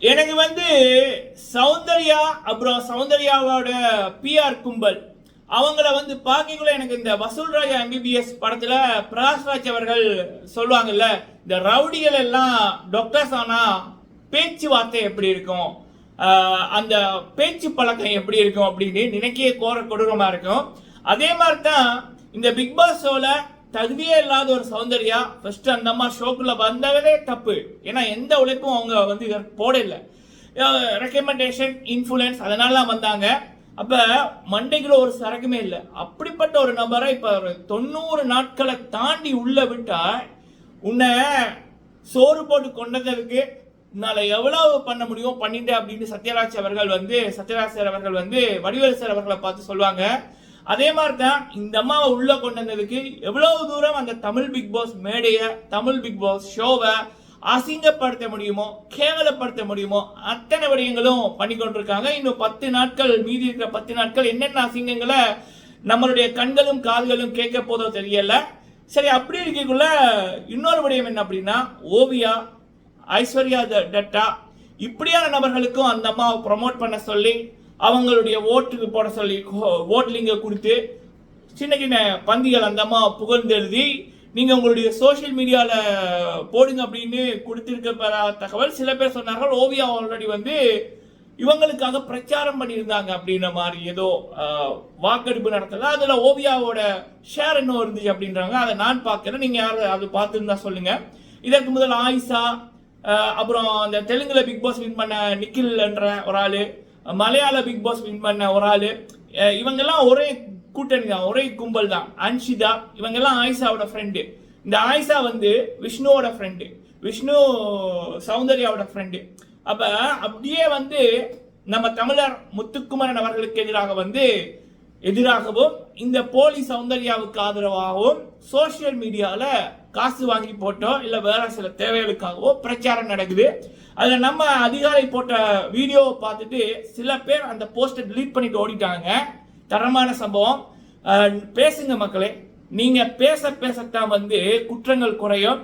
எனக்கு வந்து சௌந்தர்யா அப்புறம் சௌந்தர்யாவோட பிஆர் கும்பல். அவங்கள வந்து பார்க்கக்குள்ள எனக்கு இந்த வசூல் ராஜா எம்பிபிஎஸ் படத்துல பிரகாஷ்ராஜ் அவர்கள் சொல்லுவாங்கல்ல இந்த ரவுடிகள் எல்லாம் டாக்டர்ஸ் ஆனா பேச்சுவார்த்தை எப்படி இருக்கும்? அந்த பேச்சு பழக்கம் எப்படி இருக்கும் அப்படின்னு நினைக்கே கோர கொடூரமா இருக்கும். அதே மாதிரி தான் இந்த பிக் பாஸ் ஷோல தகுதியே இல்லாத ஒரு சௌந்தர்யா ஃபர்ஸ்ட் அந்த அம்மா ஷோக்குள்ள வந்ததே தப்பு. ஏன்னா எந்த உழைப்பும் அவங்க வந்து இதை போடல. ரெக்கமெண்டேஷன் இன்ஃபுளுன்ஸ் அதனால தான் வந்தாங்க. அப்ப மண்டைக்குள்ள ஒரு சரக்குமே இல்லை. அப்படிப்பட்ட ஒரு நபரை இப்ப ஒரு தொண்ணூறு நாட்களை தாண்டி உள்ள விட்டா உன்னை சோறு போட்டு கொண்டதற்கு உன்னால எவ்வளவு பண்ண முடியுமோ? பண்ணிட்டு அப்படின்னு சத்யராஜ் அவர்கள் வந்து சத்யராஜ் சார் அவர்கள் வந்து வடிவேல் சார் அவர்களை பார்த்து சொல்லுவாங்க. அதே மாதிரி தான் இந்த அம்மாவை உள்ளே கொண்டு வந்ததுக்கு எவ்வளவு தூரம் அந்த தமிழ் பிக் பாஸ் மேடையை தமிழ் பிக் பாஸ் ஷோவை அசிங்கப்படுத்த முடியுமோ கேவலப்படுத்த முடியுமோ அத்தனை விடயங்களும் பண்ணி கொண்டிருக்காங்க. இன்னும் பத்து நாட்கள் மீதி இருக்கிற பத்து நாட்கள் என்னென்ன அசிங்கங்களை நம்மளுடைய கண்களும் கால்களும் கேட்க போதோ தெரியல. சரி அப்படி இருக்கக்குள்ள இன்னொரு விடயம் என்ன அப்படின்னா ஓவியா ஐஸ்வர்யா த- இப்படியான நபர்களுக்கும் அந்த அம்மாவை ப்ரமோட் பண்ண சொல்லி அவங்களுடைய ஓட்டுக்கு போட சொல்லி ஓட்லிங்க கொடுத்து சின்ன சின்ன பந்திகள் அந்த அம்மா புகழ்ந்தெழுதி நீங்க உங்களுடைய சோஷியல் மீடியால போடுங்க அப்படின்னு கொடுத்துருக்க தகவல். சில பேர் சொன்னார்கள் ஓவியா ஆல்ரெடி வந்து இவங்களுக்காக பிரச்சாரம் பண்ணியிருந்தாங்க அப்படின்ற மாதிரி ஏதோ வாக்கெடுப்பு நடத்தல. அதில் ஓவியாவோட ஷேர் என்ன இருந்துச்சு அப்படின்றாங்க. அதை நான் பார்க்குறேன் நீங்கள் யார் அது பார்த்துருந்தா சொல்லுங்க. இதற்கு முதல் ஆயிஷா அப்புறம் அந்த தெலுங்குல பிக் பாஸ் வின் பண்ண நிக்கில் என்ற ஒரு ஆள் மலையாள பிக் பாஸ் வின் பண்ண ஒரு ஆள். இவங்கெல்லாம் ஒரே கூட்டணி தான் ஒரே கும்பல் தான் அன்ஷிதா இவங்கெல்லாம் ஆயிஷாவோட ஃப்ரெண்டு இந்த ஆயிஷா வந்து விஷ்ணுவோட ஃப்ரெண்டு விஷ்ணு சௌந்தர்யாவோட ஃப்ரெண்டு அப்போ அப்படியே வந்து நம்ம தமிழர் முத்துக்குமரன் அவர்களுக்கு எதிராக வந்து எதிராகவும் இந்த போலி சௌந்தர்யாவுக்கு ஆதரவாகவும் சோஷியல் மீடியாவில் காசு வாங்கி போட்டோ இல்லை வேற சில தேவைகளுக்காகவோ பிரச்சாரம் நடக்குது. அதில் நம்ம அதிகாரி போட்ட வீடியோவை பார்த்துட்டு சில பேர் அந்த போஸ்ட்டை டிலீட் பண்ணிட்டு ஓடிட்டாங்க. தரமான சம்பவம். பேசுங்க மக்களே. நீங்க பேச பேசத்தான் வந்து குற்றங்கள் குறையும்.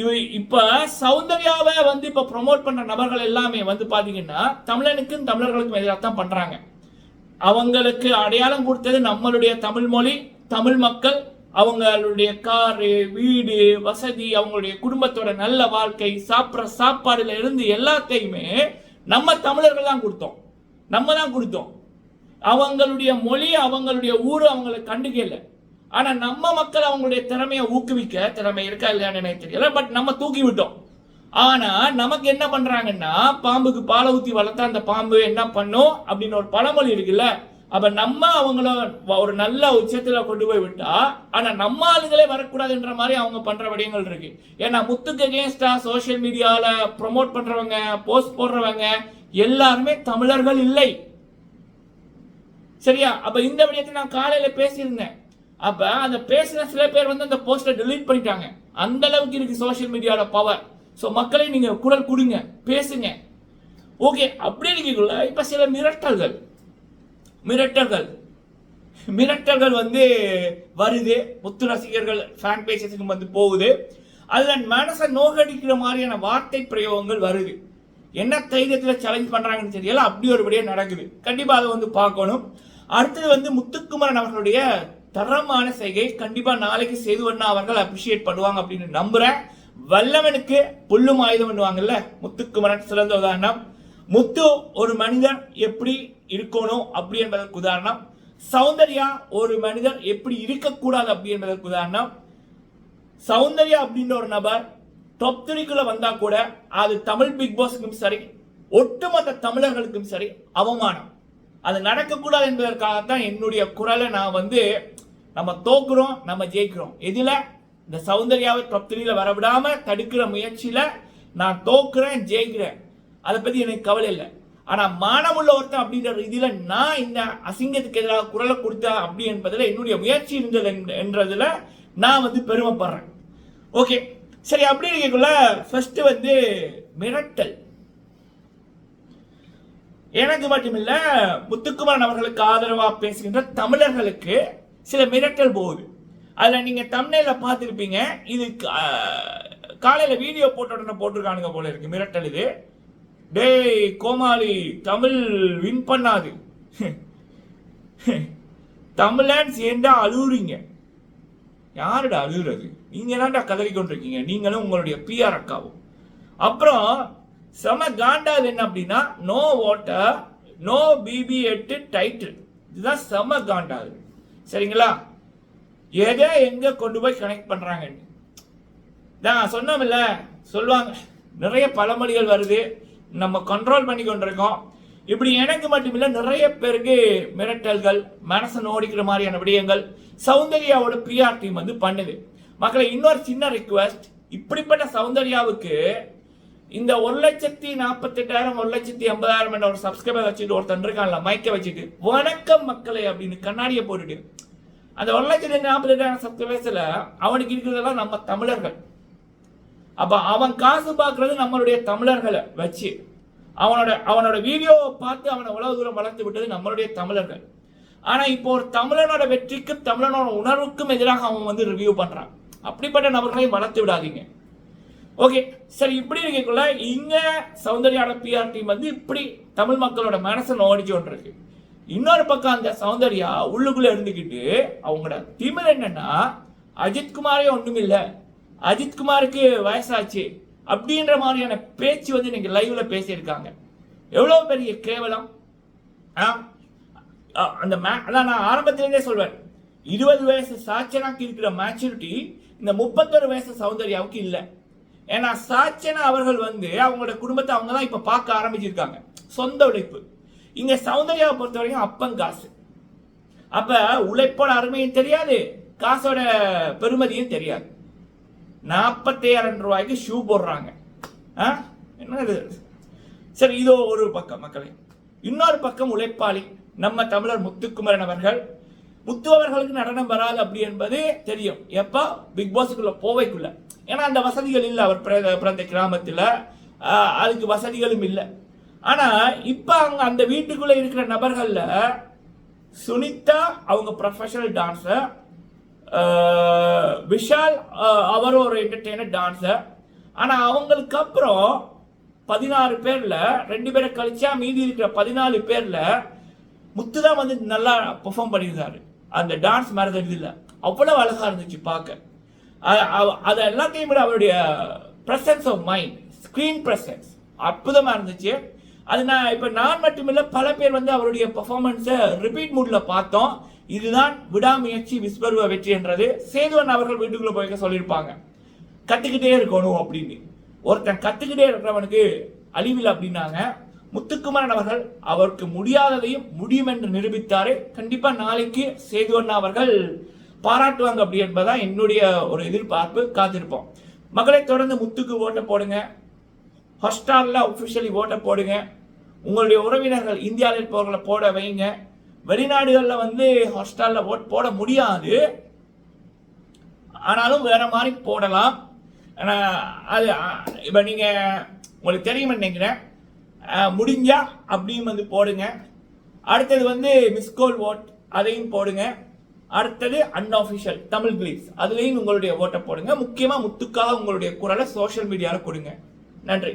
இவ இப்ப சௌந்தர்யாவை வந்து இப்ப ப்ரொமோட் பண்ற நபர்கள் எல்லாமே வந்து பாத்தீங்கன்னா தமிழனுக்கும் தமிழர்களுக்கும் எதிராக தான் பண்றாங்க. அவங்களுக்கு அடையாளம் கொடுத்தது நம்மளுடைய தமிழ் மொழி தமிழ் மக்கள் அவங்களுடைய காரு வீடு வசதி அவங்களுடைய குடும்பத்தோட நல்ல வாழ்க்கை சாப்பிட்ற சாப்பாடுல இருந்து எல்லாத்தையுமே நம்ம தமிழர்கள் தான் கொடுத்தோம். நம்ம தான் கொடுத்தோம். அவங்களுடைய மொழி அவங்களுடைய ஊர் அவங்களை கண்டுக்கல. ஆனால் நம்ம மக்கள் அவங்களுடைய திறமையை ஊக்குவிக்க திறமை இருக்கா இல்லையான்னு எனக்கு தெரியல பட் நம்ம தூக்கி விட்டோம். ஆனா நமக்கு என்ன பண்றாங்கன்னா பாம்புக்கு பாலை ஊத்தி வளர்த்தா அந்த பாம்பு என்ன பண்ணும்? அப்படின்னு ஒரு பழமொழி இருக்குல்ல? அப்ப நம்ம அவங்கள ஒரு நல்ல உச்சத்தில் கொண்டு போய் விட்டா ஆனால் நம்ம ஆளுங்களே வரக்கூடாதுன்ற மாதிரி அவங்க பண்ற விடயங்கள் இருக்கு. ஏன்னா முத்துக்கு அகேன்ஸ்டா சோஷியல் மீடியாவில் ப்ரொமோட் பண்றவங்க போஸ்ட் போடுறவங்க எல்லாருமே தமிழர்கள் இல்லை. சரியா? அப்ப இந்த விடயத்தை நான் காலையில பேசியிருந்தேன். அப்ப அந்த பேசின சில பேர் வந்து அந்த போஸ்ட்டை டெலீட் பண்ணிட்டாங்க. அந்த அளவுக்கு இருக்கு சோஷியல் மீடியாவோட பவர் ஸோ மக்களை நீங்க குரல் கொடுங்க பேசுங்க. ஓகே அப்படி இருக்கீங்களா இப்ப சில மிரட்டல்கள். மிரட்டல்கள். மிரட்டல்கள் வந்து வருது. முத்து ரசிகர்கள் ஃபேன் பேஜஸுக்கு வந்து போகுது. அதில் மனசை நோகடிக்கிற மாதிரியான வார்த்தை பிரயோகங்கள் வருது. என்ன தைரியத்தில் சேலஞ்ச் பண்ணுறாங்கன்னு தெரியல. அப்படி ஒருபடியாக நடக்குது. கண்டிப்பாக அதை வந்து பார்க்கணும். அடுத்தது வந்து முத்துக்குமரன் அவர்களுடைய தரமான செய்கை. கண்டிப்பாக நாளைக்கு சேதுவண்ணா அவர்கள் அப்ரிஷியேட் பண்ணுவாங்க அப்படின்னு நம்புகிறேன் வல்லவனுக்கு புல்லும் ஆயுதம் பண்ணுவாங்கல்ல முத்துக்குமரன் சிறந்த உதாரணம் முத்து ஒரு மனிதன் எப்படி இருக்கணும் அப்படி என்பதற்கு உதாரணம். சௌந்தர்யா ஒரு மனிதர் எப்படி இருக்கக்கூடாது அப்படி என்பதற்கு உதாரணம். சௌந்தர்யா அப்படின்ற ஒரு நபர் டாப் த்ரீக்குள்ள வந்தா கூட அது தமிழ் பிக் பாஸுக்கும் சரி ஒட்டுமொத்த தமிழர்களுக்கும் சரி அவமானம். அது நடக்கக்கூடாது என்பதற்காகத்தான் என்னுடைய குரலை நான் வந்து நம்ம தோக்குறோம் நம்ம ஜெயிக்கிறோம். எதில்? இந்த சௌந்தர்யாவை டாப் த்ரீல வரவிடாம தடுக்கிற முயற்சியில நான் தோக்குறேன் ஜெயிக்கிறேன். அதை பத்தி எனக்கு கவலை இல்லை. ஆனால் மானமுள்ள ஒருத்தன் அப்படின்ற இதில் நான் இந்த அசிங்கத்துக்கு எதிராக குரலை கொடுத்தேன் அப்படி என்பதில் என்னுடைய முயற்சி இருந்தது என்றதில் நான் வந்து பெருமைப்படுறேன். ஓகே. சரி அப்படி இருக்கக்குள்ள ஃபர்ஸ்ட் வந்து மிரட்டல். எனக்கு மட்டுமில்ல முத்துக்குமரன் அவர்களுக்கு ஆதரவாக பேசுகின்ற தமிழர்களுக்கு சில மிரட்டல் போகுது. அதில் நீங்கள் தமிழில் பார்த்துருப்பீங்க இது கா- வீடியோ போட்ட உடனே போட்டிருக்கானுங்க போல இருக்கு மிரட்டல் இது. டேய் கோமாளி தமிழ் வின் பண்ணாது. தமிழன்ஸ் சேர்ந்தா அழுகுறீங்க யாருடா அழுகுறது நீங்கள் தான்டா கதறி கொண்டிருக்கீங்க நீங்களும் உங்களுடைய பிஆர் அக்காவும். அப்புறம் செம காண்டாது என்ன அப்படின்னா நோ வாட்டர் நோ பிபி எட்டு டைட்டில் இதுதான் செம காண்டாது சரிங்களா? எதை எங்கே கொண்டு போய் கனெக்ட் பண்ணுறாங்கன்னு நான் சொன்னோம்ல சொல்லுவாங்க. நிறைய பழமொழிகள் வருது. நம்ம கண்ட்ரோல் பண்ணி கொண்டிருக்கோம். இப்படி எனக்கு மட்டுமில்லை நிறைய பேருக்கு மிரட்டல்கள் மனசை நோடிக்கிற மாதிரியான விடயங்கள் சௌந்தர்யாவோட பிஆர் டீம் வந்து பண்ணுது. மக்களை இன்னொரு சின்ன ரிக்வெஸ்ட் இப்படிப்பட்ட சௌந்தர்யாவுக்கு இந்த ஒரு லட்சத்தி நாற்பத்தெட்டாயிரம் ஒரு லட்சத்தி ஐம்பதாயிரம் என்ற ஒரு சப்ஸ்கிரைபர் வச்சுட்டு ஒருத்தன் இருக்கான்ல மைக்க வச்சுட்டு வணக்கம் மக்களே அப்படின்னு கண்ணாடியை போட்டுட்டு அந்த ஒரு லட்சத்தி நாற்பத்தெட்டாயிரம் சப்ஸ்கிரைபர்ஸில் அவனுக்கு இருக்கிறதெல்லாம் நம்ம தமிழர்கள். அப்ப அவன் காசு பார்க்கறது நம்மளுடைய தமிழர்களை வச்சு அவனோட அவனோட வீடியோவை பார்த்து அவனை உலக தூரம் வளர்த்து விட்டது நம்மளுடைய தமிழர்கள். ஆனா இப்போ ஒரு தமிழனோட வெற்றிக்கும் தமிழனோட உணர்வுக்கும் எதிராக அவன் வந்து ரிவ்யூ பண்றான். அப்படிப்பட்ட நபர்களையும் வளர்த்து விடாதீங்க. ஓகே சரி இப்படி இருக்கக்குள்ள இங்க சௌந்தர்யாவோட பிஆர் டீம் வந்து இப்படி தமிழ் மக்களோட மனசை நோடிச்சு கொண்டிருக்கு. இன்னொரு பக்கம் அந்த சௌந்தர்யா உள்ளுக்குள்ள இருந்துக்கிட்டு அவங்களோட திமிர் என்னன்னா அஜித்குமாரே ஒன்றுமில்லை அஜித்குமாருக்கு வயசாச்சு. அப்படின்ற மாதிரியான பேச்சு வந்து நீங்கள் லைவ்ல பேசியிருக்காங்க. எவ்வளோ பெரிய கேவலம்? ஆ? அந்த மே- அதான் நான் ஆரம்பத்திலேருந்தே சொல்வேன். இருபது வயசு சாச்சனாக்கு இருக்கிற மேச்சூரிட்டி இந்த முப்பத்தொரு வயசு சௌந்தர்யாவுக்கு இல்லை. ஏன்னா சாச்சனா அவர்கள் வந்து அவங்களோட குடும்பத்தை அவங்க தான் இப்போ பார்க்க ஆரம்பிச்சிருக்காங்க. சொந்த உழைப்பு. இங்கே சௌந்தர்யாவை பொறுத்த வரைக்கும் அப்பங்காசு அப்போ உழைப்போட அருமையும் தெரியாது காசோட பெருமதியும் தெரியாது. நாற்பத்தையாயிரம் ரூபாய்க்கு ஷூ போடுறாங்க. ஆ? என்ன இது சரி இதோ ஒரு பக்கம் மக்களே. இன்னொரு பக்கம் உழைப்பாளி நம்ம தமிழர் முத்துக்குமரன் அவர்கள். முத்து அவர்களுக்கு நடனம் வராது அப்படி என்பது தெரியும். எப்போ? பிக் பாஸுக்குள்ள போவைக்குள்ள ஏன்னா அந்த வசதிகள் இல்லை அவர் பிறந்த கிராமத்தில். அதுக்கு வசதிகளும் இல்லை. ஆனால் இப்போ அவங்க அந்த வீட்டுக்குள்ளே இருக்கிற நபர்களில் சுனிதா அவங்க ப்ரொஃபஷனல் டான்ஸர் விஷால் அவர் ஒரு என்டர்டெய்னர் டான்ஸர் ஆனால் அவங்களுக்கு அப்புறம் பதினாறு பேரில் ரெண்டு பேரை கழிச்சா மீதி இருக்கிற பதினாலு பேரில் முத்து தான் வந்து நல்லா பெர்ஃபார்ம் பண்ணியிருந்தாரு. அந்த டான்ஸ் மாதிரி இல்லை அவ்வளோ அழகா இருந்துச்சு பார்க்க. அவ- அது எல்லாத்தையும் விட அவருடைய presence of mind screen presence அற்புதமாக இருந்துச்சு. அது நான் இப்போ நான் மட்டுமில்லை பல பேர் வந்து அவருடைய பெர்ஃபார்மன்ஸை ரிப்பீட் மூடில் பார்த்தோம். இதுதான் விடாமுயற்சி விஸ்வருவ வெற்றி என்றது. சேதுவன் அவர்கள் வீட்டுக்குள்ளே போய் சொல்லியிருப்பாங்க. கற்றுக்கிட்டே இருக்கணும் அப்படின்னு. ஒருத்தன் கற்றுக்கிட்டே இருக்கிறவனுக்கு அழிவில் அப்படின்னாங்க. முத்துக்குமரன் அவர்கள் அவருக்கு முடியாததையும் முடியும் என்று நிரூபித்தாரு. கண்டிப்பாக நாளைக்கு சேதுவண்ணா அவர்கள் பாராட்டுவாங்க அப்படி என்பதுதான் என்னுடைய ஒரு எதிர்பார்ப்பு. காத்திருப்போம். மக்களை தொடர்ந்து முத்துக்கு ஓட்டை போடுங்க. ஹாட்ஸ்டாரில் ஒஃபிஷியலி ஓட்டை போடுங்க. உங்களுடைய உறவினர்கள் இந்தியாவில் இருப்பவர்களை போட வைங்க. வெளிநாடுகளில் வந்து ஹாஸ்டலில் ஓட் போட முடியாது. ஆனாலும் வேறு மாதிரி போடலாம். ஆனால் அது இப்போ நீங்கள் உங்களுக்கு தெரியும் நினைக்கிறேன். முடிஞ்சால் முடிஞ்சா அப்படியும் வந்து போடுங்க. அடுத்தது வந்து மிஸ்கோல் ஓட் அதையும் போடுங்க. அடுத்தது அன்அஃபிஷியல் தமிழ் கிளீஸ் அதுலேயும் உங்களுடைய ஓட்டை போடுங்க. முக்கியமாக முத்துக்காக உங்களுடைய குரலை சோஷியல் மீடியாவில் கொடுங்க. நன்றி.